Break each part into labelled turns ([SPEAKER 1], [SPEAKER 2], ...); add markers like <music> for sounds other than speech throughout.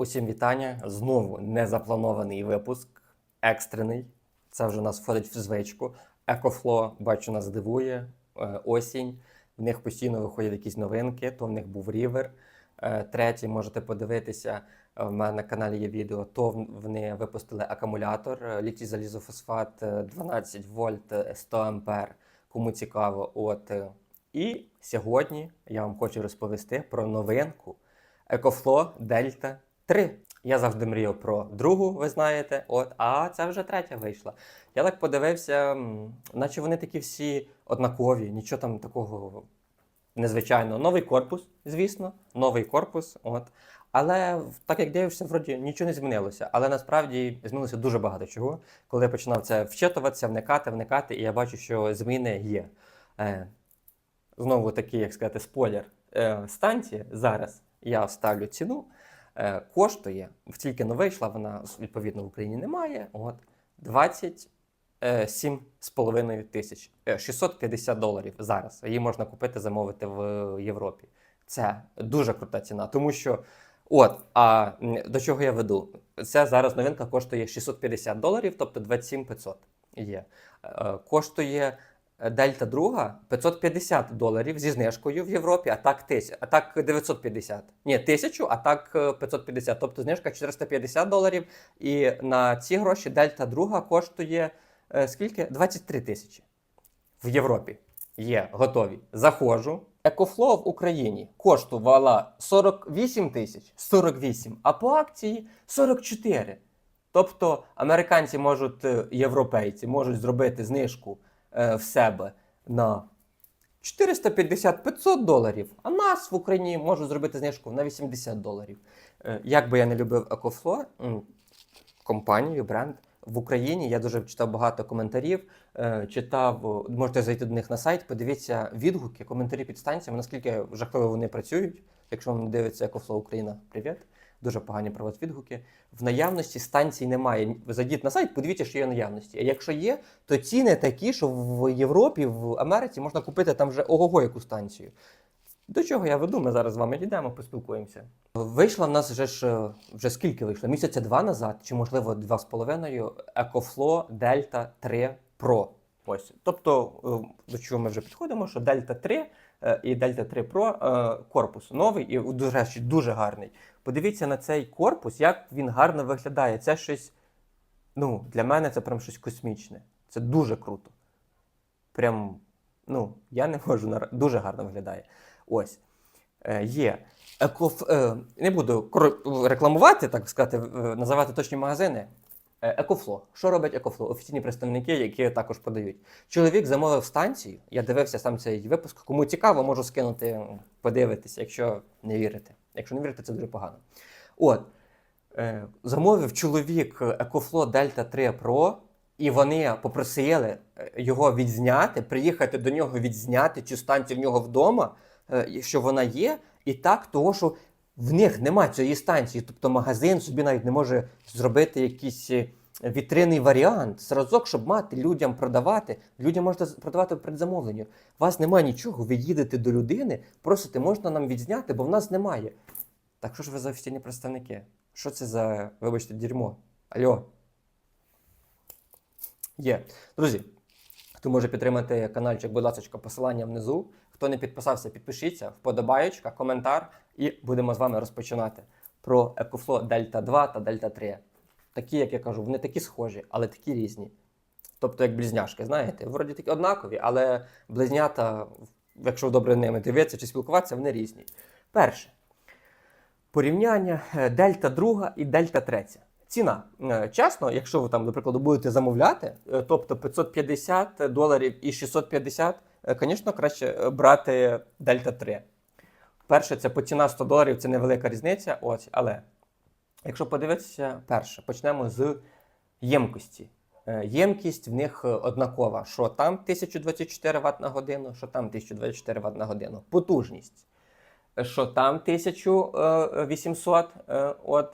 [SPEAKER 1] Усім вітання. Знову незапланований випуск, екстрений. Це вже нас входить в звичку. Екофло, бачу, нас дивує. Е, Осінь. В них постійно виходять якісь новинки. То в них був рівер. Е, Третій можете подивитися. е, В мене на каналі є відео. То вони випустили акумулятор літій залізофосфат е, 12 вольт е, 100 ампер. Кому цікаво, от. І сьогодні я вам хочу розповісти про новинку. Екофло Дельта 3. Я завжди мріяв про другу, ви знаєте, от, а це вже третя вийшла. Я так подивився, наче вони такі всі однакові, нічого там такого незвичайного. Новий корпус, звісно, новий корпус. От. Але так як дивишся, вроді нічого не змінилося. Але насправді змінилося дуже багато чого. Коли я починав це вчитуватися, вникати, вникати, і я бачу, що зміни є. Е, знову такий, як сказати, спойлер. Е, станція зараз я вставлю ціну. Е, коштує, тільки не вийшла, вона відповідно в Україні немає. От 27,5 тисяч. Е, 650 доларів зараз. Її можна купити, замовити в Європі. Це дуже крута ціна, тому що. От, а до чого я веду? Це зараз новинка коштує 650 доларів, тобто 27 500 є. Е, Коштує Дельта друга 550 доларів зі знижкою в Європі, а так тисяч, а так 950. Ні, тисячу, а так е, 550. Тобто знижка 450 доларів. І на ці гроші Дельта друга коштує е, скільки? 23 тисячі в Європі. Є, готові. Заходжу. Екофло в Україні коштувала 48 тисяч 48, а по акції 44. Тобто американці можуть, е, європейці можуть зробити знижку е, в себе на 450-500 доларів, а нас в Україні можуть зробити знижку на 80 доларів. Е, Як би я не любив Екофло, компанію, бренд в Україні, я дуже читав багато коментарів. е, Читав, можете зайти до них на сайт, подивіться відгуки, коментарі під станціями, наскільки жахливо вони працюють. Якщо вам дивиться Екофло Україна, привіт. Дуже погані про вас відгуки. В наявності станцій немає. Зайдіть на сайт, подивіться, що є наявності. А якщо є, то ціни такі, що в Європі, в Америці можна купити там вже ого-го яку станцію. До чого я веду? Ми зараз з вами дійдемо, поспілкуємося. Вийшла в нас вже ж вже скільки вийшло? Місяця два назад, чи можливо два з половиною EcoFlow Delta 3 Pro. Ось. Тобто, е, до чого ми вже підходимо, що Delta 3 е, і Delta 3 Pro е, корпус новий і до речі, дуже гарний. Подивіться на цей корпус, як він гарно виглядає. Це щось, ну, для мене це прям щось космічне. Це дуже круто. Прям, ну, я не можу дуже гарно виглядає. Ось. Е, є. Екоф... Е, не буду рекламувати, так сказати, е, називати точні магазини. Е, Екофло. Що робить Екофло? Офіційні представники, які також подають. Чоловік замовив станцію. Я дивився сам цей випуск. Кому цікаво, можу скинути, подивитися, якщо не вірите. Якщо не вірите, це дуже погано. От. Е, замовив чоловік Екофло Delta 3 Pro, і вони попросили е, його відзняти, приїхати до нього відзняти цю станцію в нього вдома, е, що вона є, і так, того, що в них немає цієї станції. Тобто магазин собі навіть не може зробити якийсь е, вітринний варіант, зразок, щоб мати людям продавати. Людям можна продавати в предзамовленню. У вас немає нічого, ви їдете до людини, просите, можна нам відзняти, бо в нас немає. Так що ж ви за офіційні представники? Що це за, вибачте, дерьмо? Алло. Є. Друзі, хто може підтримати каналчик, будь ласка, посилання внизу. Хто не підписався, підпишіться, вподобаєчка, коментар, і будемо з вами розпочинати про EcoFlow Delta 2 та Delta 3. Такі, як я кажу, вони такі схожі, але такі різні. Тобто, як близняшки, знаєте, вроді такі однакові, але близнята, якщо добре ними дивитися чи спілкуватися, вони різні. Перше. Порівняння е, Дельта 2 і Дельта 3. Ціна. Е, Чесно, якщо ви там, до прикладу, будете замовляти, е, тобто 550 доларів і 650, е, звісно, краще е, брати Дельта 3. Перше, це по ціна 100 доларів, це невелика різниця. Ось, але якщо подивитися, перше, почнемо з ємкості. Е, Ємкість в них е, однакова, що там 1024 Вт на годину, що там 1024 Вт на годину. Потужність що там 1800. е, От.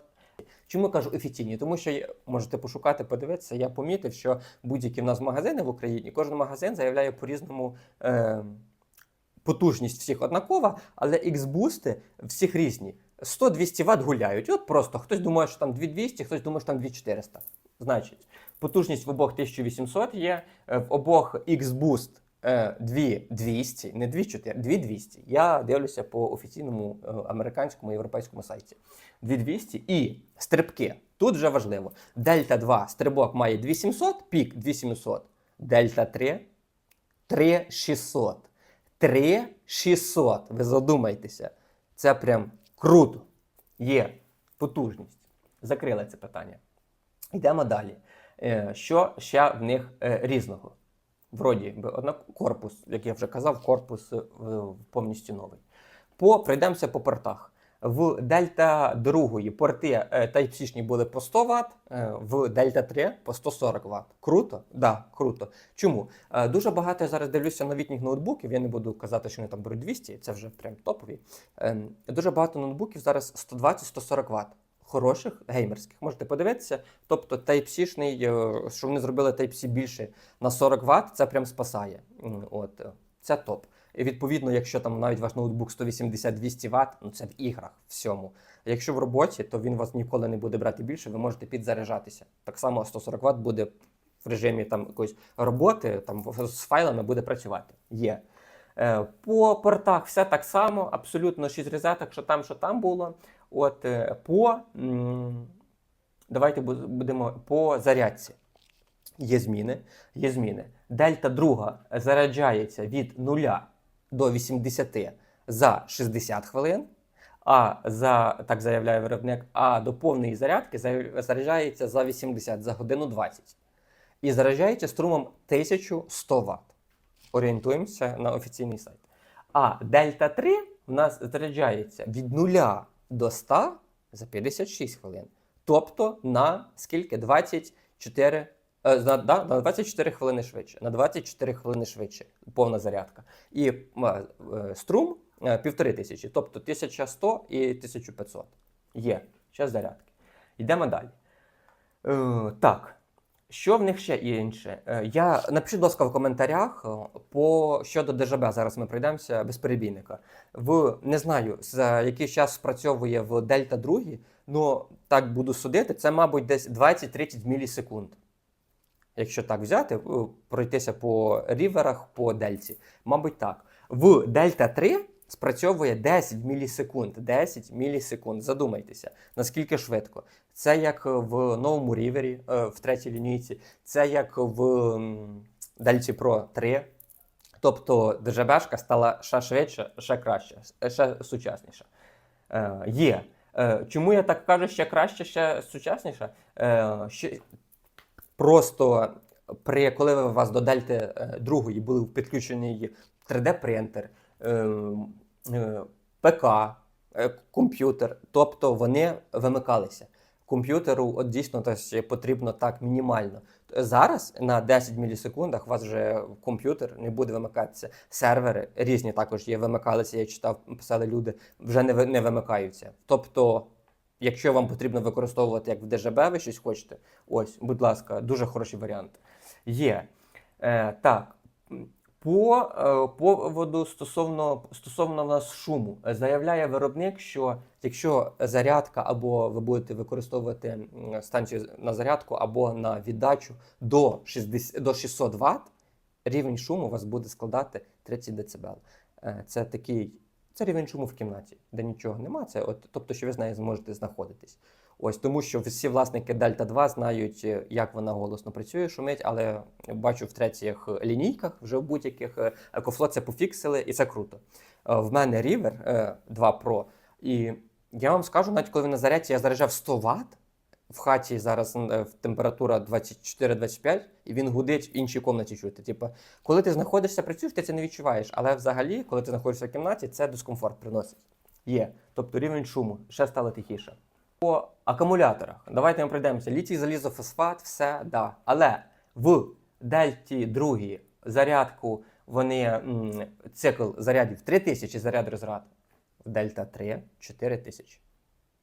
[SPEAKER 1] Чому кажу офіційні? Тому що можете пошукати, подивитися. Я помітив, що будь-які в нас магазини в Україні, кожен магазин заявляє по-різному е, потужність всіх однакова, але X-бусти всіх різні. 100-200 Вт гуляють. От просто хтось думає, що там 2200, хтось думає, що там 2400. Значить, потужність в обох 1800 є, е, в обох X-Boost е, 2200, не 2400, 2200. Я дивлюся по офіційному е, американському європейському сайті. 2200 і стрибки. Тут вже важливо. Дельта 2 стрибок має 2700, пік 2700. Дельта 3 3600. 3600. Ви задумайтеся. Це прям круто. Є потужність. Закрили це питання. Йдемо далі. Е, Що ще в них е, різного? Вроді би, одна корпус, як я вже казав, корпус е, повністю новий. По, пройдемося по портах. В Дельта 2 порти е, Type-C були по 100 Вт, е, в Дельта 3 по 140 Вт. Круто? Да, круто. Чому? Е, Дуже багато я зараз дивлюся новітніх ноутбуків. Я не буду казати, що вони там беруть 200, це вже прям топові. Ем, Дуже багато ноутбуків зараз 120-140 Вт. Хороших геймерських. Можете подивитися. Тобто Type-C-шний, е, що вони зробили Type-C більше на 40 Вт, це прям спасає. От, це топ. І відповідно, якщо там навіть ваш ноутбук 180-200 Вт, ну це в іграх всьому. Якщо в роботі, то він вас ніколи не буде брати більше, ви можете підзаряджатися. Так само 140 Вт буде в режимі там якоїсь роботи, там з файлами буде працювати. Є. Е, По портах все так само, абсолютно 6 розеток, що там, що там було. От е, по давайте будемо по зарядці. Є зміни. Є зміни. Дельта 2 заряджається від 0 до 80 за 60 хвилин. А за так заявляє виробник, а до повної зарядки заряджається за 80 за годину 20. І заряджається струмом 1100 Вт. Орієнтуємося на офіційний сайт. А Дельта 3 в нас заряджається від 0 до 100 за 56 хвилин. Тобто на скільки? 24, е, на, да, на 24 хвилини швидше. На 24 хвилини швидше повна зарядка. І е, е, струм е, 1500, тобто 1100 і 1500. Є. Ще зарядки. Йдемо далі. Е, так. Що в них ще інше? Е, Я напишіть, будь ласка, в коментарях е, по щодо ДЖБ. Зараз ми пройдемося без перебійника. В не знаю за який час спрацьовує в Дельта 2, ну так буду судити, це, мабуть, десь 20-30 мілісекунд. Якщо так взяти, е, пройтися по ріверах по дельці. Мабуть, так. В Дельта 3 спрацьовує 10 мілісекунд. 10 мілісекунд. Задумайтеся, наскільки швидко. Це як в новому рівері, е, в третій лінійці, це як в Дельці Pro 3. Тобто ДЖБшка стала ще швидше, ще краще, ще сучасніша. Е, є. Е, чому я так кажу, ще краще, ще сучасніше? Просто при, коли у вас до Дельти е, другої були підключений 3D-принтер, е, е, ПК, е, комп'ютер, тобто вони вимикалися. Комп'ютеру от дійсно тобто, потрібно так мінімально. Зараз на 10 мілісекундах у вас вже комп'ютер не буде вимикатися. Сервери різні також є, вимикалися. Я читав, писали люди, вже не, ви- не вимикаються. Тобто, якщо вам потрібно використовувати як в ДЖБ, ви щось хочете, ось, будь ласка, дуже хороший варіант. Є. Е, так. По е, поводу стосовно, стосовно в нас шуму, заявляє виробник, що якщо зарядка або ви будете використовувати станцію на зарядку або на віддачу до, 60, до 600 Вт, рівень шуму у вас буде складати 30 дБ. Е, Це такий це рівень шуму в кімнаті, де нічого нема. Це от, тобто, що ви з нею зможете знаходитись. Ось тому, що всі власники Дельта 2 знають, е, як вона голосно працює, шумить, але бачу в третіх лінійках, вже в будь-яких е, це пофіксили, і це круто. Е, В мене е, 2 Pro, і я вам скажу, навіть коли він на зарядці я заряджав 100 Вт, в хаті зараз е, температура 24-25, і він гудить в іншій кімнаті чути. Типу, коли ти знаходишся, працюєш, ти це не відчуваєш. Але взагалі, коли ти знаходишся в кімнаті, це дискомфорт приносить. Є. Тобто рівень шуму ще стало тихіше. По акумуляторах. Давайте ми пройдемося. Літій, залізо, фосфат, все, да. Але в Дельті 2 зарядку вони цикл зарядів 3000 заряд розряд. В Дельта 3 4000.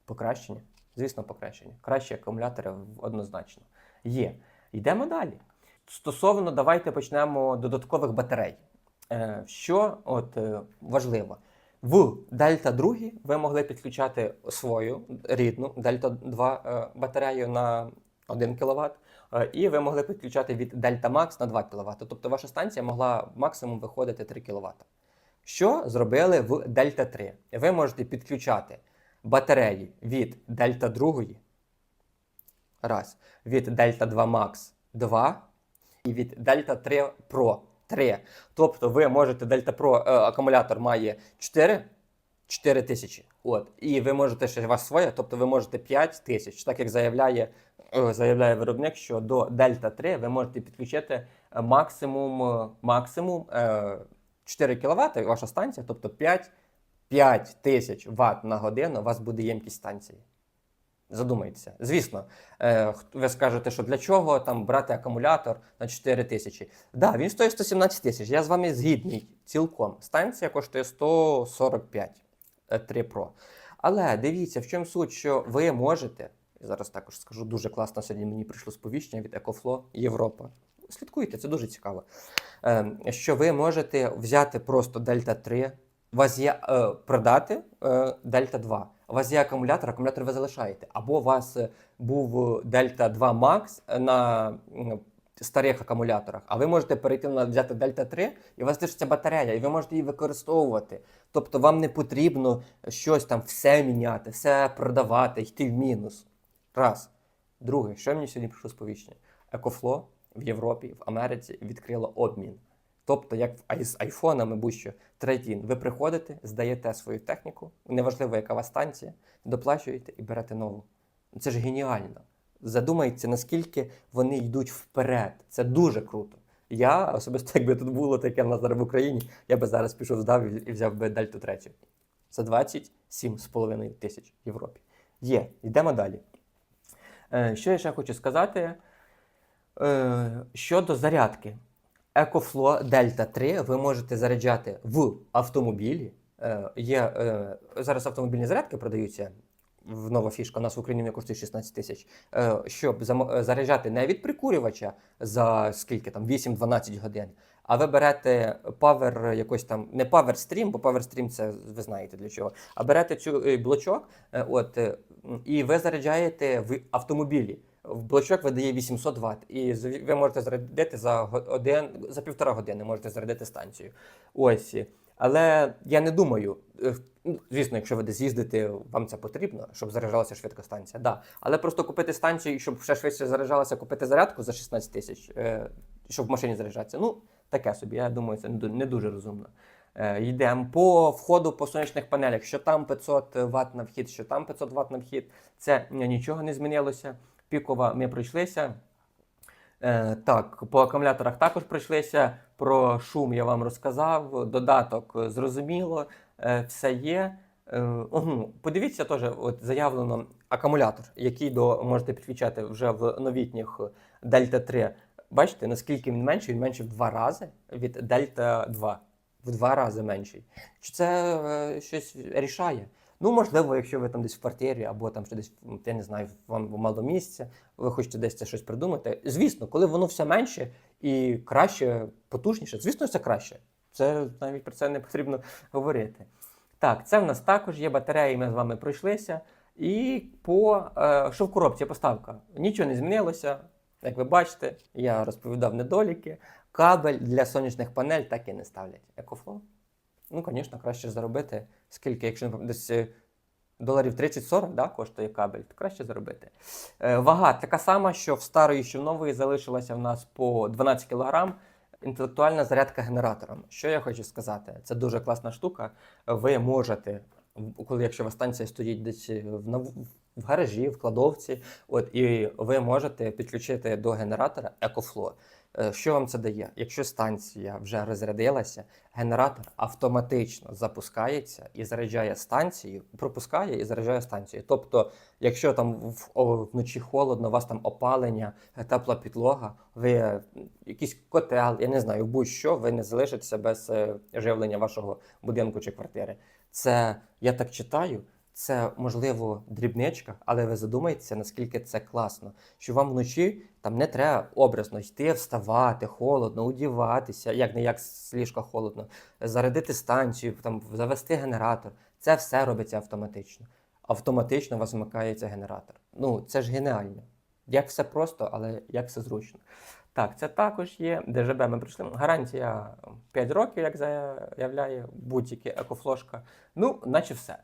[SPEAKER 1] Покращення? Звісно, покращення. Кращі акумулятори однозначно. Є. Йдемо далі. Стосовно, давайте почнемо додаткових батарей. Е, що от, е, важливо? В Дельта 2 ви могли підключати свою рідну Дельта 2 е, батарею на 1 кВт, і ви могли підключати від Дельта Max на 2 кВт. Тобто ваша станція могла максимум виходити 3 кВт. Що зробили в Дельта 3? Ви можете підключати батареї від Дельта 2, раз, від Дельта 2 Max 2 і від Дельта 3 Pro 3. Тобто ви можете Дельта Pro е, акумулятор має 4, 4 тисячі. От. І ви можете ще у вас своє, тобто ви можете 5 тисяч. Так як заявляє, е, заявляє виробник, що до Дельта 3 ви можете підключити е, максимум, е, максимум е, 4 кВт, ваша станція, тобто 5, 5 тисяч Вт на годину у вас буде ємкість станції. Задумайтеся. Звісно, е, ви скажете, що для чого там брати акумулятор на 4 тисячі. Да, він стоїть 117 тисяч. Я з вами згідний цілком. Станція коштує 145 е, 3 Pro. Але дивіться, в чому суть, що ви можете. Я зараз також скажу дуже класно. Сьогодні мені прийшло сповіщення від EcoFlow Європа. Слідкуйте, це дуже цікаво. Е, що ви можете взяти просто Дельта 3, у вас є е, продати е, Дельта 2. У вас є акумулятор, акумулятор ви залишаєте. Або у вас е, був Дельта 2 Max на старих акумуляторах, а ви можете перейти на взяти Дельта 3, і у вас лишиться батарея, і ви можете її використовувати. Тобто вам не потрібно щось там все міняти, все продавати, йти в мінус. Раз. Друге, що мені сьогодні прийшло сповіщення? Екофло в Європі, в Америці відкрило обмін. Тобто, як з айфонами будь-що трейдін, ви приходите, здаєте свою техніку, неважливо, яка у вас станція, доплачуєте і берете нову. Це ж геніально. Задумайте, наскільки вони йдуть вперед. Це дуже круто. Я особисто, <laughs> якби тут було таке в нас зараз в Україні, я би зараз пішов здав і взяв би Дельту 3. За 27,5 тисяч в Європі. Є, йдемо далі. Е, Що я ще хочу сказати? Е, Щодо зарядки. EcoFlow Delta 3 ви можете заряджати в автомобілі. Е, Є, е, зараз автомобільні зарядки продаються. В нова фішка, у нас в Україні не коштує 16 тисяч. Е, Щоб заряджати не від прикурювача за скільки там 8-12 годин, а ви берете Power якось там, не Power Stream, бо Power Stream це ви знаєте для чого. А берете цю е, блочок, е, от, і ви заряджаєте в автомобілі. Блочок видає 800 Вт, і ви можете зарядити за один, за півтора години можете зарядити станцію. Ось. Але я не думаю, е, ну, звісно, якщо ви десь їздите, вам це потрібно, щоб заряджалася швидко станція. Да. Але просто купити станцію, щоб ще швидше заряджалася, купити зарядку за 16 тисяч, е, щоб в машині заряджатися. Ну, таке собі. Я думаю, це не дуже розумно. Е, Йдемо по входу по сонячних панелях, що там 500 Вт на вхід, що там 500 Вт на вхід. Це нічого не змінилося. Пікова ми пройшлися. Е, так, по акумуляторах також пройшлися. Про шум я вам розказав. Додаток е, зрозуміло, е, все є. Подивіться теж, от заявлено акумулятор, який до можете підключати вже в новітніх Дельта 3. Бачите, наскільки він менший? Він менший в два рази від Дельта 2. В два рази менший. Чи це щось рішає? Ну, можливо, якщо ви там десь в квартирі, або там ще десь, я не знаю, вам мало місця, ви хочете десь це щось придумати. Звісно, коли воно все менше і краще, потужніше, звісно, це краще. Це навіть про це не потрібно говорити. Так, це в нас також є батареї, ми з вами пройшлися. І по е, що в коробці поставка. Нічого не змінилося. Як ви бачите, я розповідав недоліки. Кабель для сонячних панель так і не ставлять. Екофло? Ну, звісно, краще заробити. Скільки, якщо десь е, доларів 30-40 да, коштує кабель, то краще заробити. Е, вага така сама, що в старої, що в нової залишилася в нас по 12 кг. Інтелектуальна зарядка генератором. Що я хочу сказати? Це дуже класна штука. Ви можете, коли якщо у станція стоїть десь в, нав- в гаражі, в кладовці, от і ви можете підключити до генератора EcoFlow. Е, Що вам це дає? Якщо станція вже розрядилася, генератор автоматично запускається і заряджає станцію, пропускає і заряджає станцію. Тобто, якщо там вночі холодно, у вас там опалення, тепла підлога, ви е, якийсь котел, я не знаю, будь-що, ви не залишитеся без е, живлення вашого будинку чи квартири. Це я так читаю. Це можливо дрібничка, але ви задумайтеся, наскільки це класно. Що вам вночі там не треба образно йти, вставати, холодно, одіватися, як не як з ліжка холодно, зарядити станцію, там завести генератор. Це все робиться автоматично. Автоматично у вас вмикається генератор. Ну це ж геніально. Як все просто, але як все зручно. Так, це також є. ДЖБ ми пройшли. Гарантія 5 років, як заявляє будь-яка екофлошка. Ну, наче все.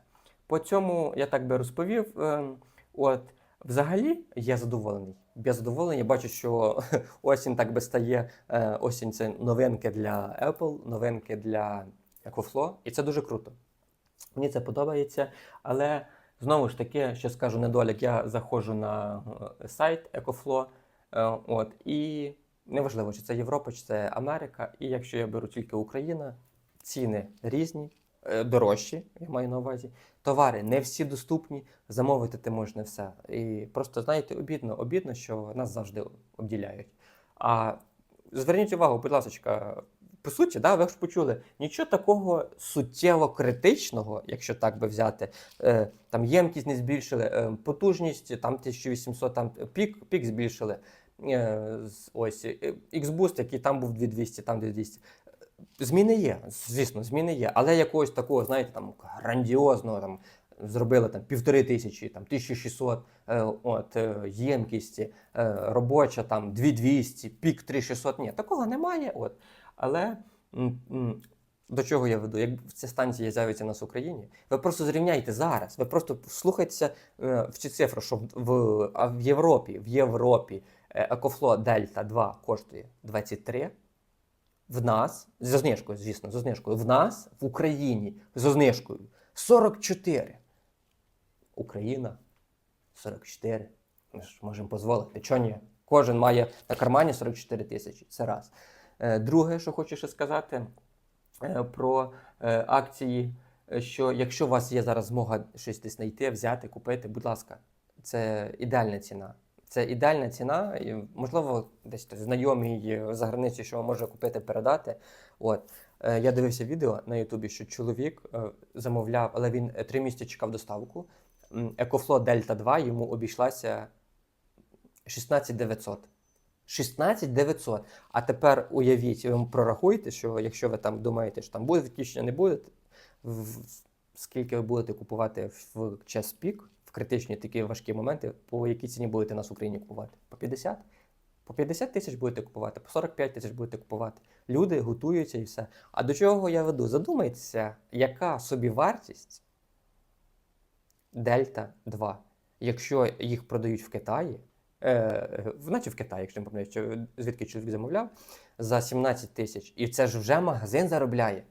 [SPEAKER 1] По цьому я так би розповів. Ем, От, взагалі, я задоволений. Я задоволений, бачу, що <laughs> осінь так би стає. е, Осінь це новинки для Apple, новинки для EcoFlow, і це дуже круто. Мені це подобається, але знову ж таки, що скажу недолік, я заходжу на е, сайт EcoFlow, е, от, і неважливо, чи це Європа, чи це Америка. І якщо я беру тільки Україна, ціни різні, дорожчі, я маю на увазі. Товари не всі доступні, замовити ти можеш не все. І просто, знаєте, обідно, обідно, що нас завжди обділяють. А зверніть увагу, будь ласка, по суті, да, ви ж почули, нічого такого суттєво критичного, якщо так би взяти, е, там ємкість не збільшили, е, потужність там 1800, там пік, пік збільшили. Е, ось е, X-Boost, який там був 2200, там 2200. Зміни є, звісно, зміни є, але якогось такого, знаєте, там грандіозного там зробили там півтори тисячі, там 1600, е, от е, ємкість е, робоча там 2200, пік 3600. Ні, такого немає. От. Але м, м, до чого я веду? Як ця станція з'явиться у нас в Україні, ви просто зрівняйте зараз. Ви просто слухайтеся е, в ці цифри, що в, в, в Європі, в Європі Екофло Дельта 2 коштує 23. В нас, зі знижкою, звісно, зі знижкою. В нас в Україні зі знижкою 44. Україна 44. Ми ж можемо дозволити. Чого ні? Кожен має на кармані 44 тисячі. Це раз. Е, Друге, що хочу ще сказати е, про е, акції, що якщо у вас є зараз змога щось десь знайти, взяти, купити, будь ласка, це ідеальна ціна. Це ідеальна ціна, і, можливо, десь знайомий е, за границею, що може купити, передати. От. Е, Я дивився відео на Ютубі, що чоловік е, замовляв, але він три місяці чекав доставку. EcoFlow Delta 2 йому обійшлася 16 900. 16 900. А тепер уявіть, ви прорахуйте, що якщо ви там думаєте, що там буде відключення, не буде, в- скільки ви будете купувати в час пік, критичні такі важкі моменти, по якій ціні будете нас в Україні купувати? По 50? По 50 тисяч будете купувати, по 45 тисяч будете купувати. Люди готуються і все. А до чого я веду? Задумайтеся, яка собі вартість Дельта 2, якщо їх продають в Китаї, е, наче в Китаї, якщо не помиляюсь, що звідки чоловік замовляв, за 17 тисяч. І це ж вже магазин заробляє.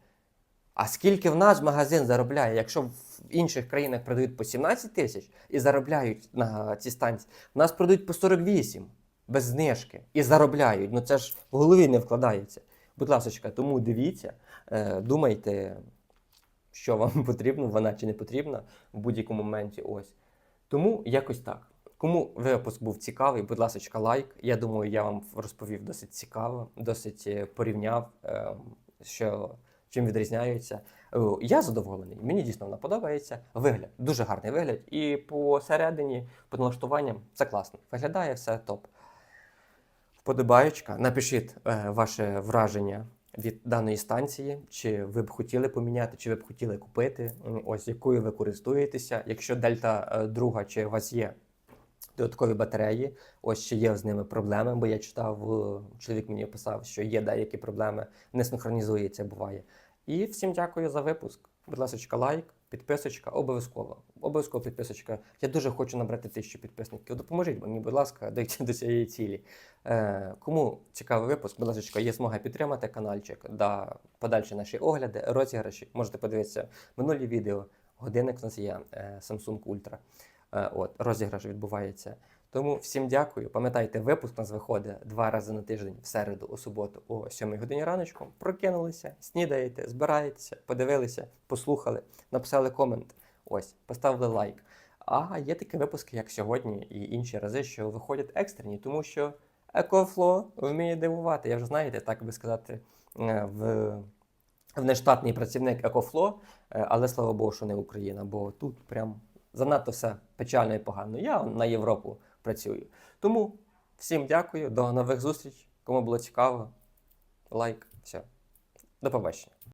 [SPEAKER 1] А скільки в нас магазин заробляє, якщо в інших країнах продають по 17 тисяч і заробляють на ці станції, в нас продають по 48 без знижки і заробляють. Ну це ж в голові не вкладається. Будь ласка, тому дивіться, е, думайте, що вам <laughs> потрібно, вона чи не потрібна в будь-якому моменті. Ось. Тому якось так. Кому випуск був цікавий, будь ласка, лайк. Я думаю, я вам розповів досить цікаво, досить е, порівняв, е, що чим відрізняються. Е, Я задоволений, мені дійсно вона подобається. Вигляд, дуже гарний вигляд. І посередині, по налаштуванням, все класно. Виглядає все топ. Вподобаючка. Напишіть е, ваше враження від даної станції, чи ви б хотіли поміняти, чи ви б хотіли купити, ось якою ви користуєтеся. Якщо Дельта е, друга, чи у вас є додаткові батареї, ось чи є з ними проблеми, бо я читав, е, чоловік мені писав, що є деякі проблеми, не синхронізується, буває. І всім дякую за випуск. Будь ласка, лайк, підписочка, обов'язково. Обов'язково підписочка. Я дуже хочу набрати тисячу підписників. Допоможіть мені, будь ласка, <laughs> дойти до цієї цілі. Е, кому цікавий випуск, будь ласка, є змога підтримати каналчик, да подальші наші огляди, розіграші. Можете подивитися минулі відео. Годинник у нас є е, Samsung Ultra. Е, от, розіграш відбувається. Тому всім дякую. Пам'ятайте, випуск нас виходить два рази на тиждень в середу, у суботу, о 7 годині раночку. Прокинулися, снідаєте, збираєтеся, подивилися, послухали, написали комент. Ось, поставили лайк. А є такі випуски, як сьогодні, і інші рази, що виходять екстрені, тому що EcoFlow вміє дивувати. Я вже знаєте, так би сказати, е, в, в нештатний працівник EcoFlow, е, але слава Богу, що не Україна, бо тут прям занадто все печально і погано. Я на Європу працюю. Тому всім дякую, до нових зустріч. Кому було цікаво, лайк. Все. До побачення.